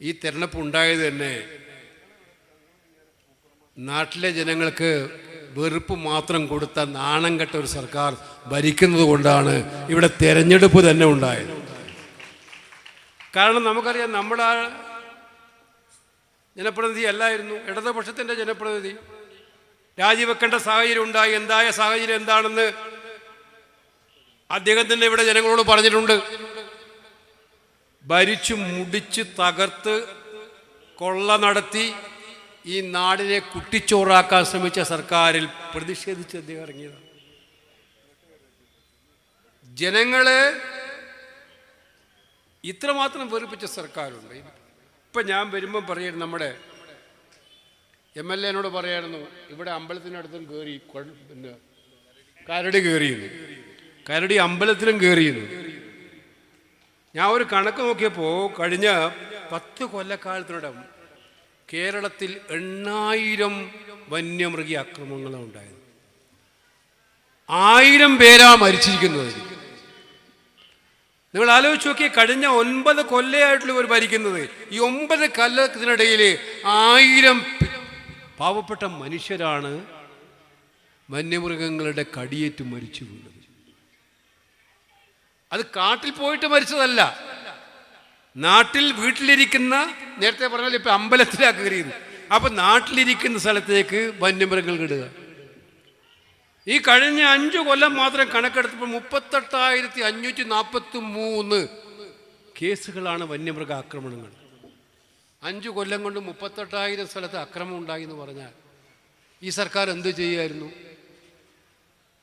ഈ തെരഞ്ഞെടുപ്പ് ഉണ്ടായത് തന്നെ നാട്ടിലെ ജനങ്ങൾക്ക് വെറുപ്പ് മാത്രം കൊടുത്ത നാണം കെട്ട ഒരു സർക്കാർ ഭരിക്കുന്നത് കൊണ്ടാണ് ഇവിടെ തെരഞ്ഞെടുപ്പ് തന്നെ ഉണ്ടായത്. കാരണം നമുക്കറിയാം നമ്മുടെ ജനപ്രതിനിധി അല്ലായിരുന്നു ഇടതുപക്ഷത്തിന്റെ ജനപ്രതിനിധി. രാജിവെക്കേണ്ട സാഹചര്യം ഉണ്ടായി എന്തായ സാഹചര്യം എന്താണെന്ന് അദ്ദേഹം തന്നെ ഇവിടെ ജനങ്ങളോട് പറഞ്ഞിട്ടുണ്ട്. ഭരിച്ചു മുടിച്ച് തകർത്ത് കൊള്ള നടത്തി ഈ നാടിനെ കുട്ടിച്ചോറാക്കാൻ ശ്രമിച്ച സർക്കാരിൽ പ്രതിഷേധിച്ച് അദ്ദേഹം ഇറങ്ങിയതാണ്. ജനങ്ങളെ ഇത്രമാത്രം വെറുപ്പിച്ച സർക്കാരുണ്ട്. ഇപ്പം ഞാൻ വരുമ്പം പറയുന്നു നമ്മുടെ എം എൽ എനോട് പറയായിരുന്നു ഇവിടെ അമ്പലത്തിനടുത്തും കയറി പിന്നെ കരടി കയറിയിരുന്നു കരടി അമ്പലത്തിലും കയറിയിരുന്നു ഞാൻ ഒരു കണക്ക് നോക്കിയപ്പോൾ കഴിഞ്ഞ പത്ത് കൊല്ലക്കാലത്തിനിടം കേരളത്തിൽ എണ്ണായിരം വന്യമൃഗി ആക്രമണങ്ങളാണ് ഉണ്ടായത്. ആയിരം പേരാ മരിച്ചിരിക്കുന്നത്. നിങ്ങൾ ആലോചിച്ച് നോക്കി കഴിഞ്ഞ ഒൻപത് കൊല്ലയായിട്ടുള്ള ഇവർ ഭരിക്കുന്നത് ഈ ഒമ്പത് കൊല്ലത്തിനിടയിൽ ആയിരം പാവപ്പെട്ട മനുഷ്യരാണ് വന്യമൃഗങ്ങളുടെ കടിയേറ്റ് മരിച്ചു വീണത് അത് കാട്ടിൽ പോയിട്ട് മരിച്ചതല്ല. നാട്ടിൽ വീട്ടിലിരിക്കുന്ന നേരത്തെ പറഞ്ഞാൽ ഇപ്പൊ അമ്പലത്തിലാക്കി കയറിയത് അപ്പൊ നാട്ടിലിരിക്കുന്ന സ്ഥലത്തേക്ക് വന്യമൃഗങ്ങൾ ഇടുക ഈ കഴിഞ്ഞ അഞ്ചു കൊല്ലം മാത്രം കണക്കെടുത്തപ്പോൾ മുപ്പത്തെട്ടായിരത്തി അഞ്ഞൂറ്റി നാൽപ്പത്തി മൂന്ന് കേസുകളാണ് വന്യമൃഗ ആക്രമണങ്ങൾ. അഞ്ചു കൊല്ലം കൊണ്ട് മുപ്പത്തെട്ടായിരം സ്ഥലത്ത് അക്രമം ഉണ്ടായി എന്ന് പറഞ്ഞാൽ ഈ സർക്കാർ എന്ത് ചെയ്യായിരുന്നു?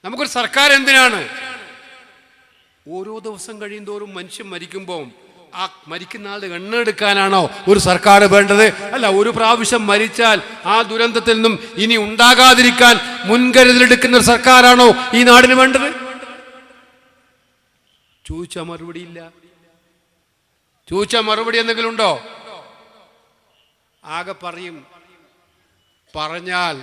നമുക്കൊരു സർക്കാർ എന്തിനാണ്? ഓരോ ദിവസം കഴിയുന്തോറും മനുഷ്യൻ മരിക്കുമ്പോൾ ആ മരിക്കുന്ന ആളുടെ എണ്ണെടുക്കാനാണോ ഒരു സർക്കാർ വേണ്ടത്? അല്ല ഒരു പ്രാവശ്യം മരിച്ചാൽ ആ ദുരന്തത്തിൽ നിന്നും ഇനി ഉണ്ടാകാതിരിക്കാൻ മുൻകരുതലെടുക്കുന്ന സർക്കാരാണോ ഈ നാടിന് വേണ്ടത്? ചോദിച്ച മറുപടി ഇല്ല. ചോദിച്ച മറുപടി എന്തെങ്കിലും ഉണ്ടോ? ആകെ പറയും പറഞ്ഞാൽ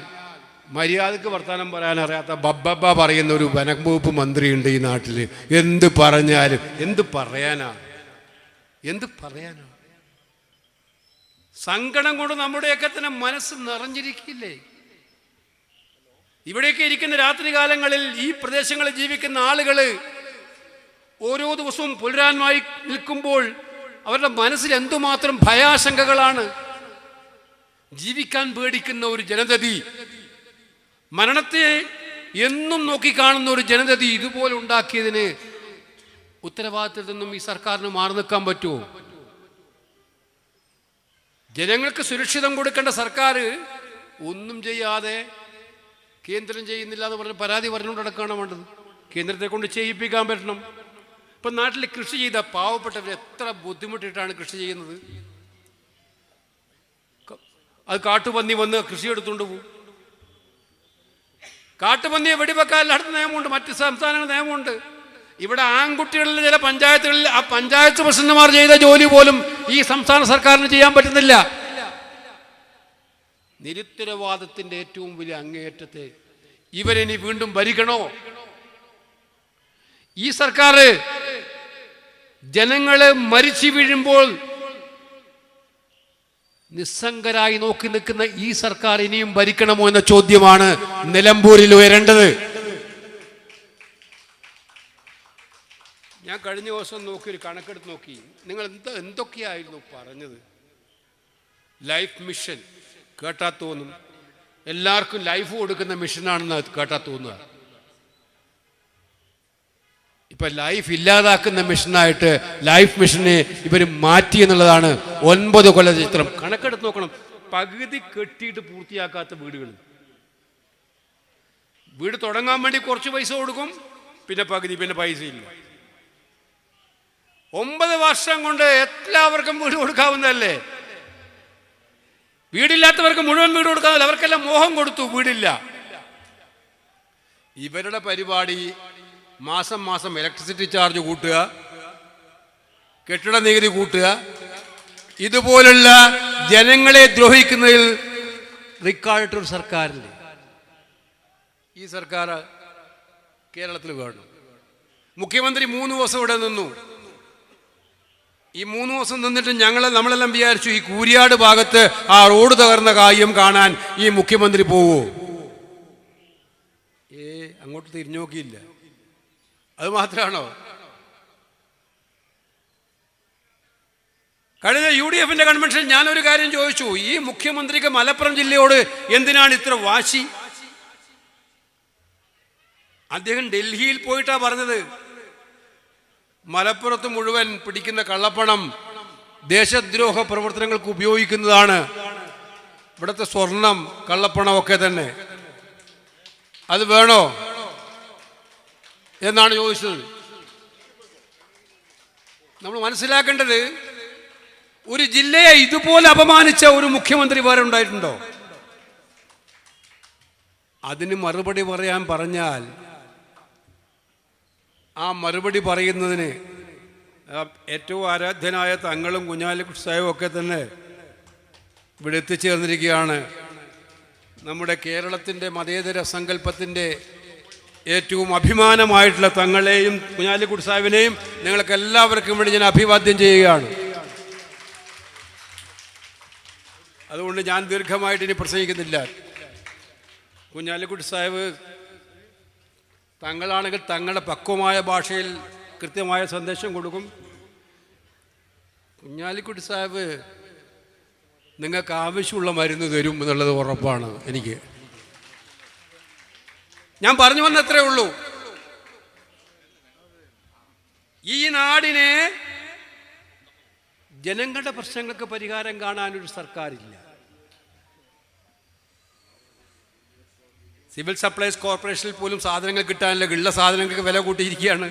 മര്യാദയ്ക്ക് വർത്തമാനം പറയാൻ അറിയാത്ത ബബ്ബബ്ബ പറയുന്ന ഒരു വനംവകുപ്പ് മന്ത്രിയുണ്ട് ഈ നാട്ടിൽ എന്ത് പറഞ്ഞാലും എന്ത് പറയാനാ? എന്ത് പറയാനാ? സങ്കടം കൊണ്ട് നമ്മുടെയൊക്കെ തന്നെ മനസ്സ് നിറഞ്ഞിരിക്കില്ലേ? ഇവിടെയൊക്കെ ഇരിക്കുന്ന രാത്രി കാലങ്ങളിൽ ഈ പ്രദേശങ്ങളിൽ ജീവിക്കുന്ന ആളുകൾ ഓരോ ദിവസവും പുലരാൻമായി നിൽക്കുമ്പോൾ അവരുടെ മനസ്സിൽ എന്തുമാത്രം ഭയാശങ്കകളാണ്. ജീവിക്കാൻ പേടിക്കുന്ന ഒരു ജനതതി മരണത്തെ എന്നും നോക്കിക്കാണുന്ന ഒരു ജനതതി ഇതുപോലെ ഉണ്ടാക്കിയതിന് ഉത്തരവാദിത്തത്തിൽ നിന്നും ഈ സർക്കാരിന് മാറി നിൽക്കാൻ പറ്റുമോ? ജനങ്ങൾക്ക് സുരക്ഷിതം കൊടുക്കേണ്ട സർക്കാർ ഒന്നും ചെയ്യാതെ കേന്ദ്രം ചെയ്യുന്നില്ല എന്ന് പറഞ്ഞ് പരാതി പറഞ്ഞുകൊണ്ട് നടക്കുകയാണ് വേണ്ടത്. കേന്ദ്രത്തെ കൊണ്ട് ചെയ്യിപ്പിക്കാൻ പറ്റണം. ഇപ്പം നാട്ടിൽ കൃഷി ചെയ്ത പാവപ്പെട്ടവർ എത്ര ബുദ്ധിമുട്ടിട്ടാണ് കൃഷി ചെയ്യുന്നത്? അത് കാട്ടുപന്നി വന്ന് കൃഷി എടുത്തുകൊണ്ട് പോകും. കാട്ടുപന്നിയെ വെടിവെക്കാൻ അടുത്ത നിയമമുണ്ട് മറ്റ് സംസ്ഥാനങ്ങൾ നിയമമുണ്ട്. ഇവിടെ ആൺകുട്ടികളിൽ ചില പഞ്ചായത്തുകളിൽ ആ പഞ്ചായത്ത് പ്രസിഡന്റുമാർ ചെയ്ത ജോലി പോലും ഈ സംസ്ഥാന സർക്കാരിന് ചെയ്യാൻ പറ്റുന്നില്ല. നിരുത്തരവാദത്തിന്റെ ഏറ്റവും വലിയ അങ്ങേയറ്റത്തെ ഇവരിനി വീണ്ടും ഭരിക്കണോ? ഈ സർക്കാർ ജനങ്ങളെ മരിച്ചു വീഴുമ്പോൾ നിസ്സംഗരായി നോക്കി നിൽക്കുന്ന ഈ സർക്കാർ ഇനിയും ഭരിക്കണമോ എന്ന ചോദ്യമാണ് നിലമ്പൂരിൽ ഉയരേണ്ടത്. ഞാൻ കഴിഞ്ഞ ദിവസം നോക്കി ഒരു കണക്കെടുത്ത് നോക്കി. നിങ്ങൾ എന്താ എന്തൊക്കെയായിരുന്നു പറഞ്ഞത്? Life mission. കേട്ടാ തോന്നും. എല്ലാവർക്കും ലൈഫ് കൊടുക്കുന്ന മിഷനാണെന്ന് കേട്ടാ തോന്നുക. ഇപ്പൊ ലൈഫ് ഇല്ലാതാക്കുന്ന മിഷനായിട്ട് ലൈഫ് മിഷനെ ഇവർ മാറ്റി എന്നുള്ളതാണ് ഒൻപത് കൊല്ല ചിത്രം കണക്കെടുത്ത് നോക്കണം. പകുതി കെട്ടിയിട്ട് പൂർത്തിയാക്കാത്ത വീടുകൾ. വീട് തുടങ്ങാൻ വേണ്ടി കുറച്ച് പൈസ കൊടുക്കും പിന്നെ പകുതി പിന്നെ പൈസ ഇല്ല. ഒമ്പത് വർഷം കൊണ്ട് എല്ലാവർക്കും വീട് കൊടുക്കാവുന്നതല്ലേ? വീടില്ലാത്തവർക്ക് മുഴുവൻ വീട് കൊടുക്കാവില്ല അവർക്കെല്ലാം മോഹം കൊടുത്തു വീടില്ല. ഇവരുടെ പരിപാടി മാസം മാസം ഇലക്ട്രിസിറ്റി ചാർജ് കൂട്ടുക കെട്ടിട നികുതി കൂട്ടുക ഇതുപോലുള്ള ജനങ്ങളെ ദ്രോഹിക്കുന്നതിൽ റിക്കാർഡൊരു സർക്കാരില്ല? ഈ സർക്കാർ കേരളത്തിൽ വേണം. മുഖ്യമന്ത്രി മൂന്ന് ദിവസം ഇവിടെ നിന്നു. ഈ മൂന്ന് ദിവസം നിന്നിട്ട് ഞങ്ങൾ നമ്മളെല്ലാം വിചാരിച്ചു ഈ കൂരിയാട് ഭാഗത്ത് ആ റോഡ് തകർന്ന കാര്യം കാണാൻ ഈ മുഖ്യമന്ത്രി പോവോ? ഏ അങ്ങോട്ട് തിരിഞ്ഞു നോക്കിയില്ല. അത് മാത്രമാണോ? കഴിഞ്ഞ യു ഡി എഫിന്റെ കൺവെൻഷൻ ഞാനൊരു കാര്യം ചോദിച്ചു ഈ മുഖ്യമന്ത്രിക്ക് മലപ്പുറം ജില്ലയോട് എന്തിനാണ് ഇത്ര വാശി? അദ്ദേഹം ഡൽഹിയിൽ പോയിട്ടാ പറഞ്ഞത്. മലപ്പുറത്ത് മുഴുവൻ പിടിക്കുന്ന കള്ളപ്പണം ദേശദ്രോഹ പ്രവർത്തനങ്ങൾക്ക് ഉപയോഗിക്കുന്നതാണ്. ഇവിടുത്തെ സ്വർണം കള്ളപ്പണമൊക്കെ തന്നെ. അത് വേണോ? എന്നാണ് ചോദിച്ചത്. നമ്മൾ മനസ്സിലാക്കേണ്ടത് ഒരു ജില്ലയെ ഇതുപോലെ അപമാനിച്ച ഒരു മുഖ്യമന്ത്രി വേറെ ഉണ്ടായിട്ടുണ്ടോ? അതിന് മറുപടി പറയാൻ പറഞ്ഞാൽ ആ മറുപടി പറയുന്നതിന് ഏറ്റവും ആരാധ്യനായ തങ്ങളും കുഞ്ഞാലിക്കുട്ടി സാഹിബും ഒക്കെ തന്നെ ഇവിടെ എത്തിച്ചേർന്നിരിക്കുകയാണ്. നമ്മുടെ കേരളത്തിന്റെ മതേതര സങ്കല്പത്തിന്റെ ഏറ്റവും അഭിമാനമായിട്ടുള്ള തങ്ങളെയും കുഞ്ഞാലിക്കുട്ടി സാഹിബിനെയും നിങ്ങൾക്ക് എല്ലാവർക്കും വേണ്ടി ഞാൻ അഭിവാദ്യം ചെയ്യുകയാണ്. അതുകൊണ്ട് ഞാൻ ദീർഘമായിട്ട് ഇനി പ്രസംഗിക്കുന്നില്ല. കുഞ്ഞാലിക്കുട്ടി സാഹിബ് തങ്ങളാണെങ്കിൽ തങ്ങളുടെ പക്വമായ ഭാഷയിൽ കൃത്യമായ സന്ദേശം കൊടുക്കും. കുഞ്ഞാലിക്കുട്ടി സാഹിബ് നിങ്ങൾക്ക് ആവശ്യമുള്ള മരുന്ന് തരും എന്നുള്ളത് ഉറപ്പാണ് എനിക്ക്. ഞാൻ പറഞ്ഞു വന്നത്രേ ഉള്ളൂ. ഈ നാടിനെ ജനങ്ങളുടെ പ്രശ്നങ്ങൾക്ക് പരിഹാരം കാണാനൊരു സർക്കാരില്ല. സിവിൽ സപ്ലൈസ് കോർപ്പറേഷനിൽ പോലും സാധനങ്ങൾ കിട്ടാനില്ല. ഉള്ള സാധനങ്ങൾക്ക് വില കൂട്ടിയിരിക്കുകയാണ്.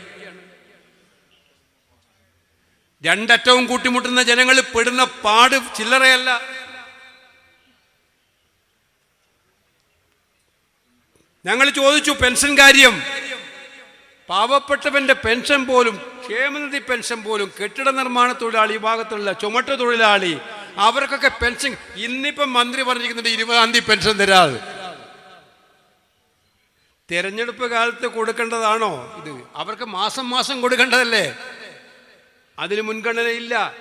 രണ്ടറ്റവും കൂട്ടിമുട്ടുന്ന ജനങ്ങൾ പെടുന്ന പാട് ചില്ലറയല്ല. ഞങ്ങൾ ചോദിച്ചു പെൻഷൻ കാര്യം? പാവപ്പെട്ടവന്റെ പെൻഷൻ പോലും ക്ഷേമനിധി പെൻഷൻ പോലും കെട്ടിട നിർമ്മാണ തൊഴിലാളി വിഭാഗത്തിലുള്ള ചുമട്ട് തൊഴിലാളി അവർക്കൊക്കെ പെൻഷൻ ഇന്നിപ്പം മന്ത്രി പറഞ്ഞിരിക്കുന്നുണ്ട് ഇരുപതാം തീയതി പെൻഷൻ തരാതെ തെരഞ്ഞെടുപ്പ് കാലത്ത് കൊടുക്കേണ്ടതാണോ? ഇത് അവർക്ക് മാസം മാസം കൊടുക്കേണ്ടതല്ലേ? അതിന് മുൻഗണനയില്ല.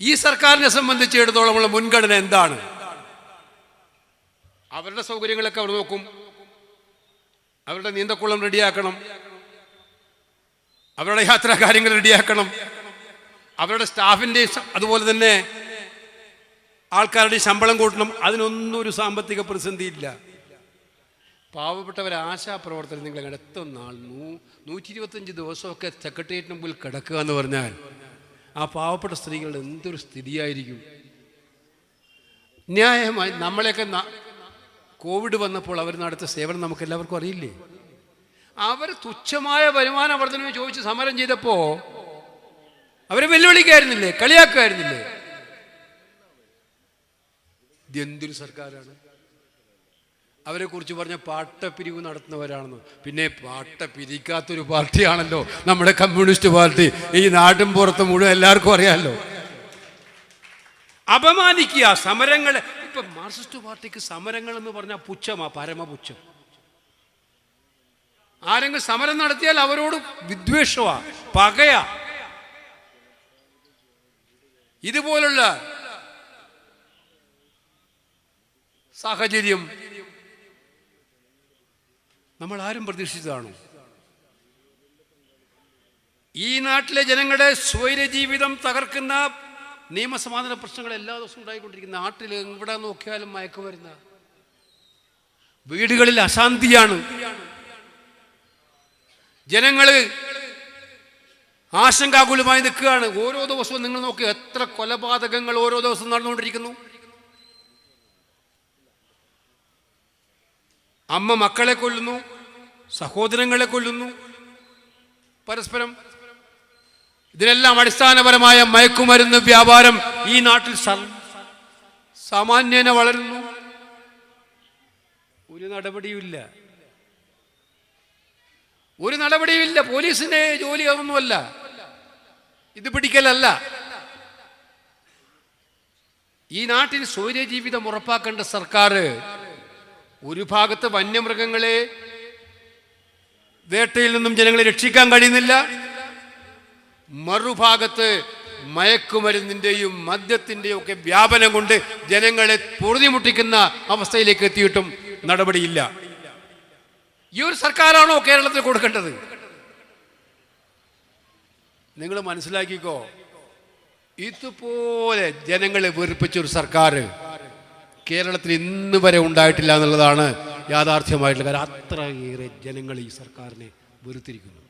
ഈ സർക്കാരിനെ സംബന്ധിച്ചിടത്തോളമുള്ള മുൻഗണന എന്താണ്? അവരുടെ സൗകര്യങ്ങളൊക്കെ അവർ നോക്കും. അവരുടെ നീന്തക്കുളം റെഡിയാക്കണം. അവരുടെ യാത്രാ കാര്യങ്ങൾ റെഡിയാക്കണം. അവരുടെ സ്റ്റാഫിന്റെ അതുപോലെ തന്നെ ആൾക്കാരുടെ ശമ്പളം കൂട്ടണം. അതിനൊന്നും ഒരു സാമ്പത്തിക പ്രതിസന്ധി ഇല്ല പാവപ്പെട്ടവരെ ആശാപ്രവർത്തനം നിങ്ങൾ അടുത്ത നാൾ നൂ നൂറ്റി ഇരുപത്തഞ്ച് ദിവസമൊക്കെ സെക്രട്ടേറിയറ്റിന് മുമ്പിൽ കിടക്കുക എന്ന് പറഞ്ഞാൽ ആ പാവപ്പെട്ട സ്ത്രീകളുടെ എന്തൊരു സ്ഥിതിയായിരിക്കും? ന്യായമായി നമ്മളെയൊക്കെ കോവിഡ് വന്നപ്പോൾ അവർ നടത്തിയ സേവനം നമുക്ക് എല്ലാവർക്കും അറിയില്ലേ? അവർ തുച്ഛമായ വരുമാന വർധനവ് ചോദിച്ച് സമരം ചെയ്തപ്പോൾ അവരെ വെല്ലുവിളിക്കായിരുന്നില്ലേ? കളിയാക്കുമായിരുന്നില്ലേ? ഇതെന്തൊരു സർക്കാരാണ്? അവരെ കുറിച്ച് പറഞ്ഞ പാട്ടപ്പിരിവ് നടത്തുന്നവരാണെന്ന്. പിന്നെ പാട്ട പിരിക്കാത്തൊരു പാർട്ടിയാണല്ലോ നമ്മുടെ കമ്മ്യൂണിസ്റ്റ് പാർട്ടി. ഈ നാട്ടിൻ പുറത്ത് മുഴുവൻ എല്ലാവർക്കും അറിയാമല്ലോ അപമാനിക്കുക സമരങ്ങളെ. ഇപ്പൊ മാർക്സിസ്റ്റ് പാർട്ടിക്ക് സമരങ്ങൾ എന്ന് പറഞ്ഞാൽ പുച്ഛമാ പരമപുച്ഛം. ആരെങ്കിലും സമരം നടത്തിയാൽ അവരോട് വിദ്വേഷമാ പകയാ. ഇതുപോലുള്ള സാഹചര്യം നമ്മൾ ആരും പ്രതീക്ഷിച്ചതാണോ? ഈ നാട്ടിലെ ജനങ്ങളുടെ സ്വൈര ജീവിതം തകർക്കുന്ന നിയമസമാധാന പ്രശ്നങ്ങൾ എല്ലാ ദിവസവും ഉണ്ടായിക്കൊണ്ടിരിക്കുന്ന നാട്ടിൽ എവിടെ നോക്കിയാലും മയക്കുമരുന്ന. വീടുകളിൽ അശാന്തിയാണ്. ജനങ്ങൾ ആശങ്കാകുലമായി നിൽക്കുകയാണ്. ഓരോ ദിവസവും നിങ്ങൾ നോക്കി എത്ര കൊലപാതകങ്ങൾ ഓരോ ദിവസവും നടന്നുകൊണ്ടിരിക്കുന്നു. അമ്മ മക്കളെ കൊല്ലുന്നു. സഹോദരങ്ങളെ കൊല്ലുന്നു. പരസ്പരം ഇതിനെല്ലാം അടിസ്ഥാനപരമായ മയക്കുമരുന്ന് വ്യാപാരം ഈ നാട്ടിൽ സാമാന്യേന വളരുന്നു. ഒരു നടപടിയുമില്ല. ഒരു നടപടിയുമില്ല. പോലീസിന്റെ ജോലി അതൊന്നുമല്ല ഇത് പിടിക്കലല്ല. ഈ നാട്ടിൽ സൗര്യജീവിതം ജീവിതം ഉറപ്പാക്കേണ്ട സർക്കാർ ഒരു ഭാഗത്ത് വന്യമൃഗങ്ങളെ വേട്ടയിൽ നിന്നും ജനങ്ങളെ രക്ഷിക്കാൻ കഴിയുന്നില്ല. മറുഭാഗത്ത് മയക്കുമരുന്നിന്റെയും മദ്യത്തിന്റെയും ഒക്കെ വ്യാപനം കൊണ്ട് ജനങ്ങളെ പൊറുതിമുട്ടിക്കുന്ന അവസ്ഥയിലേക്ക് എത്തിയിട്ടും നടപടിയില്ല. ഈ ഒരു സർക്കാരാണോ കേരളത്തിൽ കൊടുക്കേണ്ടത്? നിങ്ങൾ മനസ്സിലാക്കിക്കോ ഇതുപോലെ ജനങ്ങളെ വെറുപ്പിച്ച ഒരു സർക്കാർ കേരളത്തിൽ ഇന്ന് വരെ ഉണ്ടായിട്ടില്ല എന്നുള്ളതാണ് യാഥാർത്ഥ്യമായിട്ടുള്ള കാര്യം. അത്രയേറെ ജനങ്ങൾ ഈ സർക്കാരിനെ വെറുത്തിരിക്കുന്നു.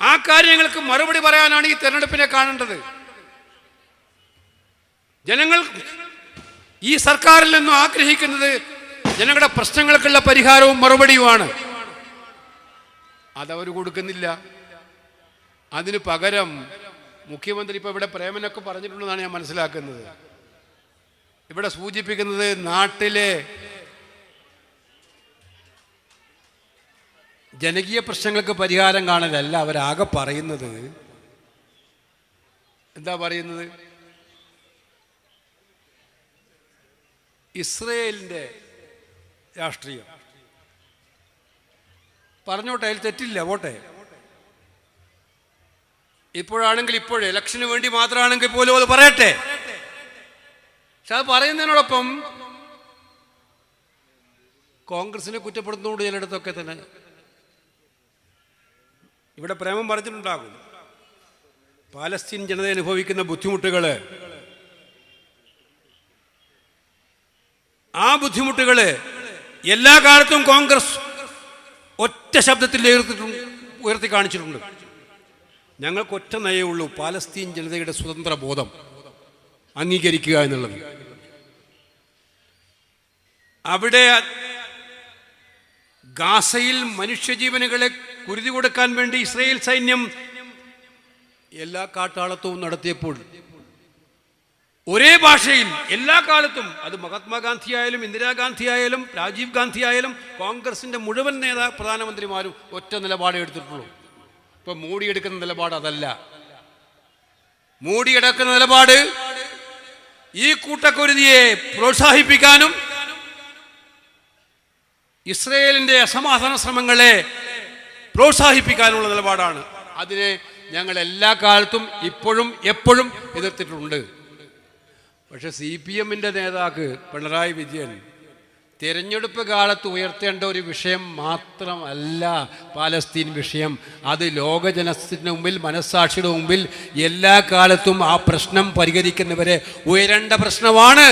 ആ കാര്യങ്ങൾക്ക് മറുപടി പറയാനാണ് ഈ തെരഞ്ഞെടുപ്പിനെ കാണേണ്ടത്. ജനങ്ങൾ ഈ സർക്കാരിൽ നിന്നും ആഗ്രഹിക്കുന്നത് ജനങ്ങളുടെ പ്രശ്നങ്ങൾക്കുള്ള പരിഹാരവും മറുപടിയുമാണ്. അതവർ കൊടുക്കുന്നില്ല. അതിന് പകരം മുഖ്യമന്ത്രി ഇപ്പോൾ ഇവിടെ പ്രേമനൊക്കെ പറഞ്ഞിട്ടുണ്ടെന്നാണ് ഞാൻ മനസ്സിലാക്കുന്നത്. ഇവിടെ സൂചിപ്പിക്കുന്നത് നാട്ടിലെ ജനകീയ പ്രശ്നങ്ങൾക്ക് പരിഹാരം കാണലല്ല അവരാകെ പറയുന്നത്. എന്താ പറയുന്നത്? ഇസ്രയേലിന്റെ രാഷ്ട്രീയം. പറഞ്ഞോട്ടെ അതിൽ തെറ്റില്ല പോട്ടെ. ഇപ്പോഴാണെങ്കിൽ ഇപ്പോഴേ ഇലക്ഷന് വേണ്ടി മാത്രമാണെങ്കിൽ പോലും അത് പറയട്ടെ. പക്ഷെ അത് പറയുന്നതിനോടൊപ്പം കോൺഗ്രസിനെ കുറ്റപ്പെടുത്തുന്നതുകൊണ്ട് ചിലയിടത്തൊക്കെ തന്നെ ഇവിടെ പ്രേമം പറഞ്ഞിട്ടുണ്ടാകും. പാലസ്തീൻ ജനത അനുഭവിക്കുന്ന ബുദ്ധിമുട്ടുകൾ ആ ബുദ്ധിമുട്ടുകൾ എല്ലാ കാലത്തും കോൺഗ്രസ് ഒറ്റ ശബ്ദത്തിൽ ഉയർത്തി കാണിച്ചിട്ടുണ്ട്. ഞങ്ങൾക്ക് ഒറ്റ നയേ ഉള്ളൂ പാലസ്തീൻ ജനതയുടെ സ്വതന്ത്ര ബോധം. അംഗീകരിക്കുക എന്നുള്ളത്. അവിടെ ഗാസയിൽ മനുഷ്യജീവനുകളെ കുരുതി കൊടുക്കാൻ വേണ്ടി ഇസ്രയേൽ സൈന്യം എല്ലാ കാട്ടാളത്വവും നടത്തിയപ്പോൾ ഒരേ ഭാഷയിൽ എല്ലാ കാലത്തും അത് മഹാത്മാഗാന്ധി ആയാലും ഇന്ദിരാഗാന്ധി ആയാലും രാജീവ് ഗാന്ധി ആയാലും കോൺഗ്രസിന്റെ മുഴുവൻ നേതാ പ്രധാനമന്ത്രിമാരും ഒറ്റ നിലപാടേ എടുത്തിട്ടുള്ളൂ. ഇപ്പൊ മോഡി എടുക്കുന്ന നിലപാട് അതല്ല. മോഡി എടുക്കുന്ന നിലപാട് ഈ കൂട്ടക്കുരുതിയെ പ്രോത്സാഹിപ്പിക്കാനും ഇസ്രയേലിന്റെ അസമാധാന ശ്രമങ്ങളെ പ്രോത്സാഹിപ്പിക്കാനുള്ള നിലപാടാണ്. അതിനെ ഞങ്ങൾ എല്ലാ കാലത്തും ഇപ്പോഴും എപ്പോഴും എതിർത്തിട്ടുണ്ട്. പക്ഷെ സി പി എമ്മിന്റെ നേതാക്ക് പിണറായി വിജയൻ തിരഞ്ഞെടുപ്പ് കാലത്ത് ഉയർത്തേണ്ട ഒരു വിഷയം മാത്രമല്ല പാലസ്തീൻ വിഷയം. അത് ലോകജനത്തിന് മുമ്പിൽ മനസ്സാക്ഷിയുടെ മുമ്പിൽ എല്ലാ കാലത്തും ആ പ്രശ്നം പരിഹരിക്കുന്നവരെ ഉയരേണ്ട പ്രശ്നമാണ്.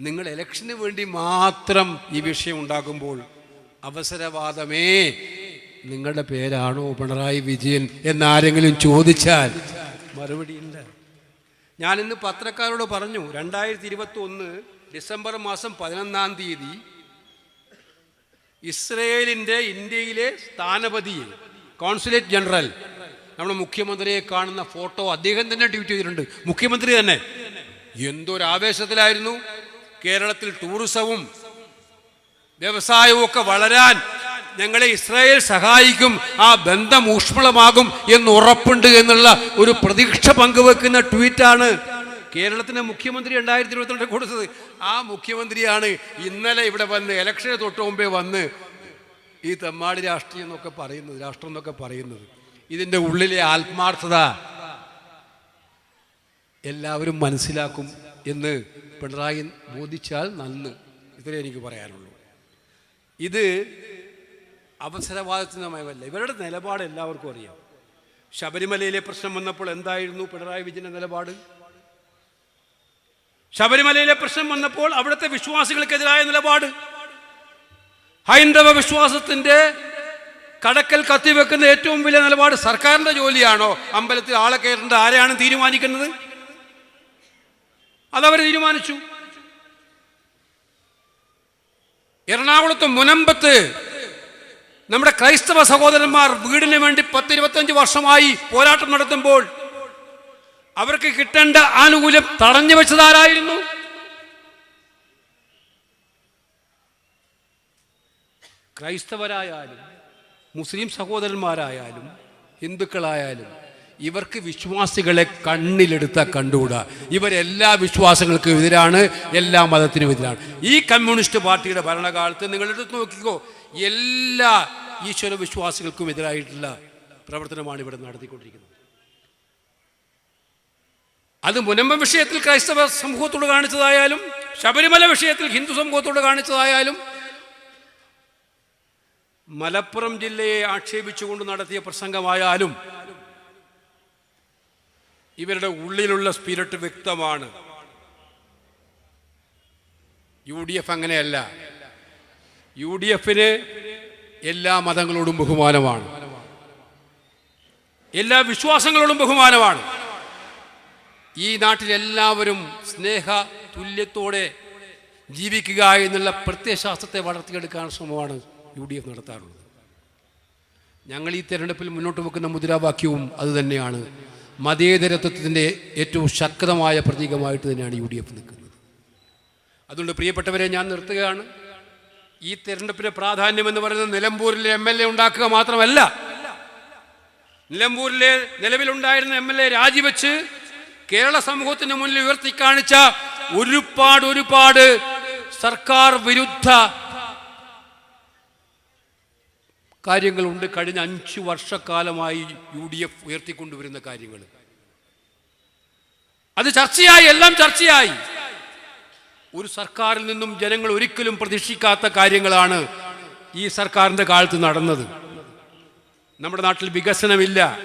നിങ്ങൾ ഇലക്ഷന് വേണ്ടി മാത്രം ഈ വിഷയം ഉണ്ടാക്കുമ്പോൾ അവസരവാദമേ. നിങ്ങളുടെ പേരാണോ പിണറായി വിജയൻ എന്നാരെങ്കിലും ചോദിച്ചാൽ മറുപടിയില്ല. ഞാനിന്ന് പത്രക്കാരോട് പറഞ്ഞു രണ്ടായിരത്തി ഇരുപത്തി ഒന്ന് ഡിസംബർ മാസം പതിനൊന്നാം തീയതി ഇസ്രയേലിന്റെ ഇന്ത്യയിലെ സ്ഥാനപതി കോൺസുലേറ്റ് ജനറൽ നമ്മുടെ മുഖ്യമന്ത്രിയെ കാണുന്ന ഫോട്ടോ അദ്ദേഹം തന്നെ ട്വീറ്റ് ചെയ്തിട്ടുണ്ട്. മുഖ്യമന്ത്രി തന്നെ. എന്തൊരു ആവേശത്തിലായിരുന്നു കേരളത്തിൽ ടൂറിസവും വ്യവസായവും വളരാൻ ഞങ്ങളെ ഇസ്രായേൽ സഹായിക്കും ആ ബന്ധം ഊഷ്മളമാകും എന്ന് ഉറപ്പുണ്ട് എന്നുള്ള ഒരു പ്രതീക്ഷ പങ്കുവെക്കുന്ന ട്വീറ്റാണ് കേരളത്തിന്റെ മുഖ്യമന്ത്രി രണ്ടായിരത്തി ഇരുപത്തിരണ്ട് കൊടുത്തത്. ആ മുഖ്യമന്ത്രിയാണ് ഇന്നലെ ഇവിടെ വന്ന് ഇലക്ഷന് തൊട്ട് മുമ്പേ വന്ന് ഈ തെമ്മാടി രാഷ്ട്രീയം എന്നൊക്കെ പറയുന്നത് രാഷ്ട്രം എന്നൊക്കെ പറയുന്നത്. ഇതിന്റെ ഉള്ളിലെ ആത്മാർത്ഥത എല്ലാവരും മനസ്സിലാക്കും എന്ന് പിണറായി ബോധിച്ചാൽ നന്ന്. ഇത്രേ എനിക്ക് പറയാനുള്ളൂ. ഇത് അവസരവാദത്തിനമയമല്ല. ഇവരുടെ നിലപാട് എല്ലാവർക്കും അറിയാം. ശബരിമലയിലെ പ്രശ്നം വന്നപ്പോൾ എന്തായിരുന്നു പിണറായി വിജയന്റെ നിലപാട്? ശബരിമലയിലെ പ്രശ്നം വന്നപ്പോൾ അവിടുത്തെ വിശ്വാസികൾക്കെതിരായ നിലപാട്? ഹൈന്ദവ വിശ്വാസത്തിന്റെ കടക്കൽ കത്തിവെക്കുന്ന ഏറ്റവും വലിയ നിലപാട് സർക്കാരിന്റെ ജോലിയാണോ? അമ്പലത്തിൽ ആളെ കയറേണ്ട ആരെയാണ് തീരുമാനിക്കുന്നത്? അതവർ തീരുമാനിച്ചു. എറണാകുളത്ത് മുനമ്പത്ത് നമ്മുടെ ക്രൈസ്തവ സഹോദരന്മാർ വീടിന് വേണ്ടി പത്തിരുപത്തഞ്ച് വർഷമായി പോരാട്ടം നടത്തുമ്പോൾ അവർക്ക് കിട്ടേണ്ട ആനുകൂല്യം തടഞ്ഞു വെച്ചതാരായിരുന്നു? ക്രൈസ്തവരായാലും മുസ്ലിം സഹോദരന്മാരായാലും ഹിന്ദുക്കളായാലും ഇവർക്ക് വിശ്വാസികളെ കണ്ണിലെടുത്ത കണ്ടുകൂടാ. ഇവരെല്ലാ വിശ്വാസങ്ങൾക്കും എതിരാണ് എല്ലാ മതത്തിനും എതിരാണ്. ഈ കമ്മ്യൂണിസ്റ്റ് പാർട്ടിയുടെ ഭരണകാലത്ത് നിങ്ങളെടുത്ത് നോക്കിക്കോ എല്ലാ ഈശ്വര വിശ്വാസികൾക്കും എതിരായിട്ടുള്ള പ്രവർത്തനമാണ് ഇവിടെ നടത്തിക്കൊണ്ടിരിക്കുന്നത്. അത് മുനമ്പ വിഷയത്തിൽ ക്രൈസ്തവ സമൂഹത്തോട് കാണിച്ചതായാലും ശബരിമല വിഷയത്തിൽ ഹിന്ദു സമൂഹത്തോട് കാണിച്ചതായാലും മലപ്പുറം ജില്ലയെ ആക്ഷേപിച്ചുകൊണ്ട് നടത്തിയ പ്രസംഗമായാലും ഇവരുടെ ഉള്ളിലുള്ള സ്പിരിറ്റ് വ്യക്തമാണ്. യു ഡി എഫ് അങ്ങനെയല്ല. യു ഡി എഫിന് എല്ലാ മതങ്ങളോടും ബഹുമാനമാണ്. എല്ലാ വിശ്വാസങ്ങളോടും ബഹുമാനമാണ്. ഈ നാട്ടിലെല്ലാവരും സ്നേഹ തുല്യത്തോടെ ജീവിക്കുക എന്നുള്ള പ്രത്യയശാസ്ത്രത്തെ വളർത്തിയെടുക്കാൻ ശ്രമമാണ് യു ഡി എഫ് നടത്താറുള്ളത്. ഞങ്ങൾ ഈ തെരഞ്ഞെടുപ്പിൽ മുന്നോട്ട് വെക്കുന്ന മുദ്രാവാക്യവും അതുതന്നെയാണ് മതേതരത്വത്തിന്റെ ഏറ്റവും ശക്തമായ പ്രതീകമായിട്ട് തന്നെയാണ് യു ഡി എഫ് നിൽക്കുന്നത്. അതുകൊണ്ട് പ്രിയപ്പെട്ടവരെ ഞാൻ നിർത്തുകയാണ്. ഈ തെരഞ്ഞെടുപ്പിന്റെ പ്രാധാന്യം എന്ന് പറയുന്നത് നിലമ്പൂരിലെ എം എൽ എ ഉണ്ടാക്കുക മാത്രമല്ല നിലമ്പൂരിലെ നിലവിലുണ്ടായിരുന്ന എം എൽ എ രാജിവെച്ച് കേരള സമൂഹത്തിന് മുന്നിൽ ഉയർത്തി കാണിച്ച ഒരുപാട് ഒരുപാട് സർക്കാർ വിരുദ്ധ കാര്യങ്ങളുണ്ട്. കഴിഞ്ഞ അഞ്ച് വർഷക്കാലമായി യു ഡി എഫ് ഉയർത്തിക്കൊണ്ടുവരുന്ന കാര്യങ്ങൾ അത് ചർച്ചയായി എല്ലാം ചർച്ചയായി. ഒരു സർക്കാരിൽ നിന്നും ജനങ്ങൾ ഒരിക്കലും പ്രതീക്ഷിക്കാത്ത കാര്യങ്ങളാണ് ഈ സർക്കാരിന്റെ കാലത്ത് നടന്നത്. നമ്മുടെ നാട്ടിൽ വികസനമില്ല.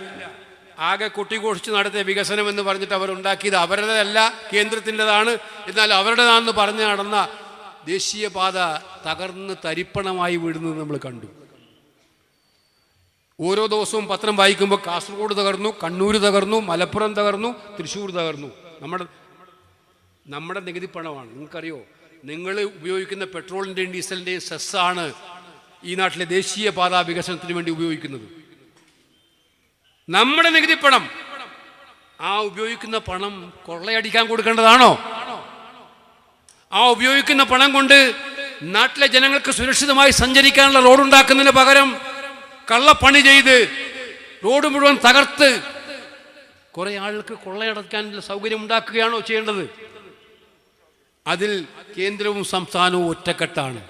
ആകെ കൊട്ടിഘോഷിച്ച് നടത്തിയ വികസനം എന്ന് പറഞ്ഞിട്ട് അവർ ഉണ്ടാക്കിയത് അവരുടേതല്ല കേന്ദ്രത്തിന്റെതാണ്. എന്നാൽ അവരുടേതാണെന്ന് പറഞ്ഞ് നടന്ന ദേശീയപാത തകർന്ന് തരിപ്പണമായി വീഴുന്നത് നമ്മൾ കണ്ടു. ഓരോ ദിവസവും പത്രം വായിക്കുമ്പോൾ കാസർഗോഡ് തകർന്നു കണ്ണൂർ തകർന്നു മലപ്പുറം തകർന്നു തൃശ്ശൂർ തകർന്നു. നമ്മുടെ നമ്മുടെ നികുതി പണമാണ്. നിങ്ങൾക്കറിയോ? നിങ്ങൾ ഉപയോഗിക്കുന്ന പെട്രോളിന്റെയും ഡീസലിന്റെയും സെസ്സാണ് ഈ നാട്ടിലെ ദേശീയ പാതാ വികസനത്തിന് വേണ്ടി ഉപയോഗിക്കുന്നത്. നമ്മുടെ നികുതി പണം ആ ഉപയോഗിക്കുന്ന പണം കൊള്ളയടിക്കാൻ കൊടുക്കേണ്ടതാണോ? ആ ഉപയോഗിക്കുന്ന പണം കൊണ്ട് നാട്ടിലെ ജനങ്ങൾക്ക് സുരക്ഷിതമായി സഞ്ചരിക്കാനുള്ള റോഡ് ഉണ്ടാക്കുന്നതിന് പകരം കള്ളപ്പണി ചെയ്ത് റോഡ് മുഴുവൻ തകർത്ത് കുറെ ആൾക്ക് കൊള്ളയടക്കാനുള്ള സൗകര്യം ഉണ്ടാക്കുകയാണോ ചെയ്യേണ്ടത്? അതിൽ കേന്ദ്രവും സംസ്ഥാനവും ഒറ്റക്കെട്ടാണ്.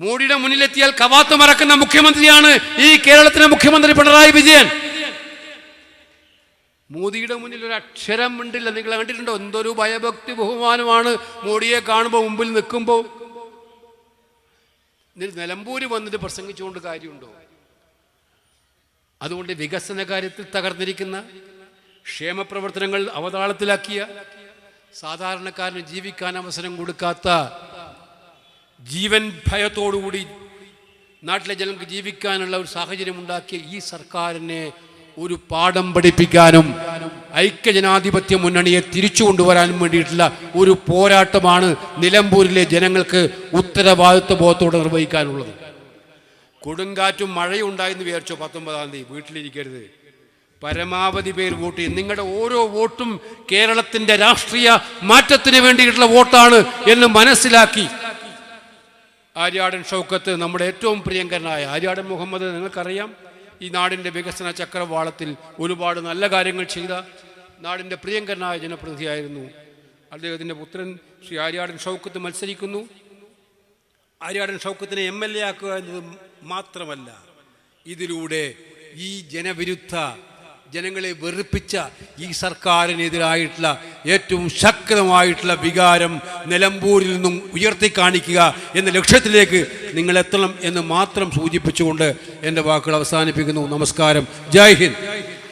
മോഡിയുടെ മുന്നിലെത്തിയാൽ കവാത്ത് മറക്കുന്ന മുഖ്യമന്ത്രിയാണ് ഈ കേരളത്തിലെ മുഖ്യമന്ത്രി പിണറായി വിജയൻ. മോദിയുടെ മുന്നിൽ ഒരു അക്ഷരം ഉണ്ടില്ല. നിങ്ങൾ കണ്ടിട്ടുണ്ടോ? എന്തൊരു ഭയഭക്തി ബഹുമാനമാണ് മോഡിയെ കാണുമ്പോൾ മുമ്പിൽ നിൽക്കുമ്പോൾ നിലമ്പൂര് വന്നിട്ട് പ്രസംഗിച്ചുകൊണ്ട് കാര്യമുണ്ടോ? അതുകൊണ്ട് വികസന കാര്യത്തിൽ തകർന്നിരിക്കുന്ന ക്ഷേമപ്രവർത്തനങ്ങൾ അവതാളത്തിലാക്കിയ സാധാരണക്കാരന് ജീവിക്കാൻ അവസരം കൊടുക്കാത്ത ജീവൻ ഭയത്തോടുകൂടി നാട്ടിലെ ജനങ്ങൾക്ക് ജീവിക്കാനുള്ള ഒരു സാഹചര്യം ഉണ്ടാക്കിയ ഈ സർക്കാരിനെ ഒരു പാഠം പഠിപ്പിക്കാനും ഐക്യജനാധിപത്യ മുന്നണിയെ തിരിച്ചു കൊണ്ടുവരാൻ വേണ്ടിയിട്ടുള്ള ഒരു പോരാട്ടമാണ് നിലമ്പൂരിലെ ജനങ്ങൾക്ക് ഉത്തരവാദിത്വ ബോധത്തോടെ നിർവഹിക്കാനുള്ളത്. കൊടുങ്കാറ്റും മഴയും ഉണ്ടായെന്ന് വിചാരിച്ചോ പത്തൊമ്പതാം തീയതി വീട്ടിലിരിക്കരുത്. പരമാവധി പേര് വോട്ട് ചെയ്യും. നിങ്ങളുടെ ഓരോ വോട്ടും കേരളത്തിന്റെ രാഷ്ട്രീയ മാറ്റത്തിന് വേണ്ടിയിട്ടുള്ള വോട്ടാണ് എന്ന് മനസ്സിലാക്കി. ആര്യാടൻ ഷൗക്കത്ത് നമ്മുടെ ഏറ്റവും പ്രിയങ്കരനായ ആര്യാടൻ മുഹമ്മദ് നിങ്ങൾക്കറിയാം? ഈ നാടിന്റെ വികസന ചക്രവാളത്തിൽ ഒരുപാട് നല്ല കാര്യങ്ങൾ ചെയ്ത നാടിന്റെ പ്രിയങ്കരനായ ജനപ്രതിനിധിയായിരുന്നു. അദ്ദേഹത്തിന്റെ പുത്രൻ ശ്രീ ആര്യാടൻ ഷൗക്കത്ത് മത്സരിക്കുന്നു. ആര്യാടൻ ഷൗക്കത്തിനെ എം എൽ എ ആക്കുക എന്നത് മാത്രമല്ല ഇതിലൂടെ ഈ ജനവിരുദ്ധ ജനങ്ങളെ വെറുപ്പിച്ച ഈ സർക്കാരിനെതിരായിട്ടുള്ള ഏറ്റവും ശക്തമായിട്ടുള്ള വികാരം നിലമ്പൂരിൽ നിന്നും ഉയർത്തി കാണിക്കുക എന്ന ലക്ഷ്യത്തിലേക്ക് നിങ്ങൾ എത്തണം എന്ന് മാത്രം സൂചിപ്പിച്ചുകൊണ്ട് എന്റെ വാക്കുകൾ അവസാനിപ്പിക്കുന്നു. നമസ്കാരം. ജയ് ഹിന്ദ്.